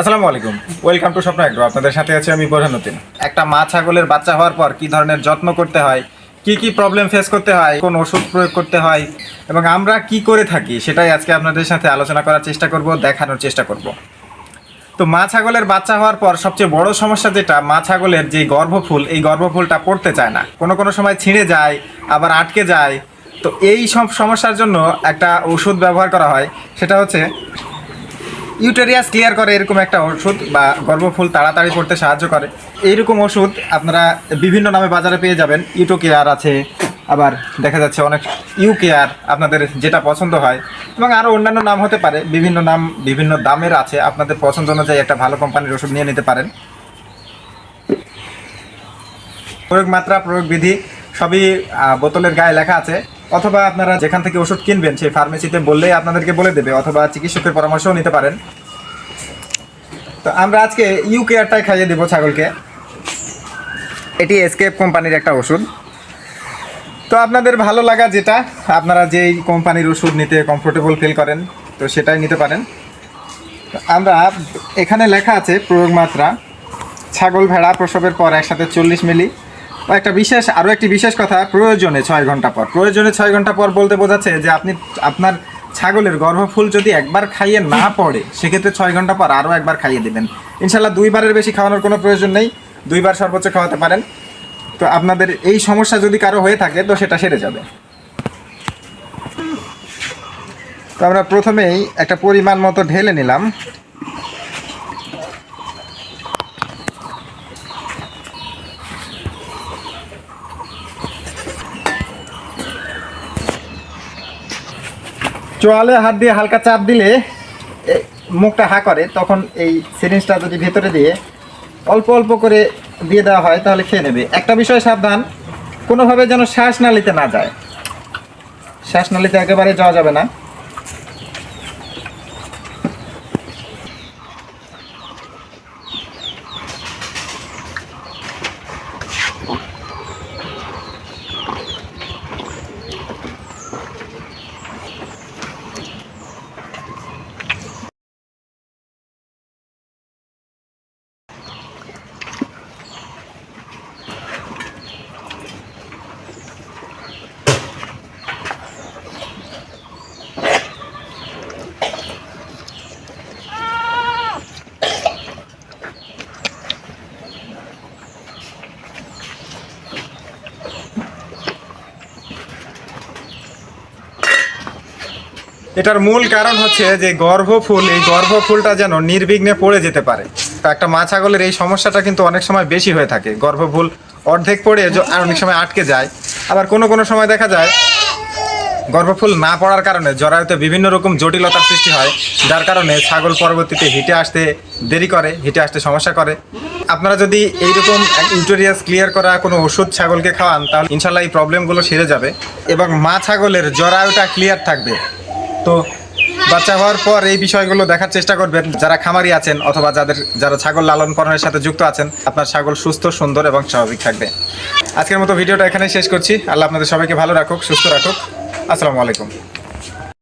আসসালামু আলাইকুম। Welcome to স্বপ্ন এগ্রো আপনাদের সাথে আছে আমি বোরহানুদ্দিন একটা মা ছাগলের বাচ্চা হওয়ার পর কি ধরনের যত্ন করতে হয়, কি কি প্রবলেম ফেস করতে হয়, কোন ওষুধ প্রয়োগ করতে হয়, এবং আমরা কি করে থাকি সেটাই আজকে আপনাদের সাথে আলোচনা করার চেষ্টা করব, দেখানোর চেষ্টা করব। তো মা ছাগলের বাচ্চা হওয়ার পর সবচেয়ে বড় সমস্যা যেটা, মা ছাগলের যে গর্ভফুল, এই গর্ভফুলটা পড়তে চায় না। কোনো কোনো সময় ছিঁড়ে যায়, আবার আটকে যায়। তো এই সব সমস্যার জন্য একটা ওষুধ ব্যবহার করা হয়, সেটা হচ্ছে ইউটেরিয়াস ক্লিয়ার করে এরকম একটা ওষুধ বা গর্ভফুল তাড়াতাড়ি করতে সাহায্য করে। এইরকম ওষুধ আপনারা বিভিন্ন নামে বাজারে পেয়ে যাবেন। ইউটো কেয়ার আছে, আবার দেখা যাচ্ছে অনেক ইউ কেয়ার আপনাদের যেটা পছন্দ হয় এবং আরও অন্যান্য নাম হতে পারে। বিভিন্ন নাম, বিভিন্ন দামের আছে। আপনাদের পছন্দ অনুযায়ী একটা ভালো কোম্পানির ওষুধ নিয়ে নিতে পারেন। প্রয়োগ মাত্রা প্রয়োগ বিধি সবই বোতলের গায়ে লেখা আছে। অথবা আপনারা যেখান থেকে ওষুধ কিনবেন, সেই ফার্মেসিতে বললেই আপনাদেরকে বলে দেবে, অথবা চিকিৎসকের পরামর্শও নিতে পারেন। তো আমরা আজকে ইউ কেয়ারটাই খাইয়ে দেবো ছাগলকে। এটি এসকেপ কোম্পানির একটা ওষুধ। তো আপনাদের ভালো লাগা যেটা, আপনারা যেই কোম্পানির ওষুধ নিতে কমফোর্টেবল ফিল করেন, তো সেটাই নিতে পারেন। আমরা, এখানে লেখা আছে প্রয়োগ মাত্রা ছাগল ভেড়া প্রসবের পর একসাথে চল্লিশ মিলি। একটা বিশেষ আরও একটি বিশেষ কথা, প্রয়োজনে ছয় ঘণ্টা পর। প্রয়োজনে ছয় ঘণ্টা পর বলতে বোঝাচ্ছে যে আপনি, আপনার ছাগলের গর্ভফুল যদি একবার খাইয়ে না পড়ে, সেক্ষেত্রে ছয় ঘণ্টা পর আরও একবার খাইয়ে দেবেন। ইনশাল্লাহ দুইবারের বেশি খাওয়ানোর কোনো প্রয়োজন নেই, দুইবার সর্বোচ্চ খাওয়াতে পারেন। তো আপনাদের এই সমস্যা যদি কারও হয়ে থাকে, তো সেটা সেরে যাবে। তো আমরা প্রথমেই একটা পরিমাণ মতো ঢেলে নিলাম। চোয়ালে হাত দিয়ে হালকা চাপ দিলে মুখটা হা করে, তখন এই সিরিঞ্জটা যদি ভেতরে দিয়ে অল্প অল্প করে দিয়ে দেওয়া হয়, তাহলে খেয়ে নেবে। একটা বিষয় সাবধান, কোনোভাবে যেন শ্বাস নালিতে না যায়। শ্বাস নালিতে একেবারে যাওয়া যাবে না। এটার মূল কারণ হচ্ছে যে গর্ভফুল, এই গর্ভফুলটা যেন নির্বিঘ্নে পড়ে যেতে পারে। তো একটা মা ছাগলের এই সমস্যাটা কিন্তু অনেক সময় বেশি হয়ে থাকে। গর্ভফুল অর্ধেক পড়ে আর অনেক সময় আটকে যায়। আবার কোনো কোনো সময় দেখা যায়, গর্ভফুল না পড়ার কারণে জরায়ুতে বিভিন্ন রকম জটিলতার সৃষ্টি হয়, যার কারণে ছাগল পরবর্তীতে হিটে আসতে দেরি করে, হিটে আসতে সমস্যা করে। আপনারা যদি এইরকম ইউটোরিয়াস ক্লিয়ার করা কোনো ওষুধ ছাগলকে খাওয়ান, তাহলে ইনশাল্লাহ এই প্রবলেমগুলো সেরে যাবে এবং মা ছাগলের জরায়ুটা ক্লিয়ার থাকবে। তো বাচ্চা হওয়ার পর এই বিষয়গুলো দেখার চেষ্টা করবেন। যারা খামারি আছেন অথবা যাদের, যারা ছাগল লালন পালনের সাথে যুক্ত আছেন, আপনার ছাগল সুস্থ, সুন্দর এবং স্বাভাবিক থাকবে। আজকের মতো ভিডিওটা এখানে শেষ করছি। আল্লাহ আপনাদের সবাইকে ভালো রাখুক, সুস্থ রাখুক। আসসালামু আলাইকুম।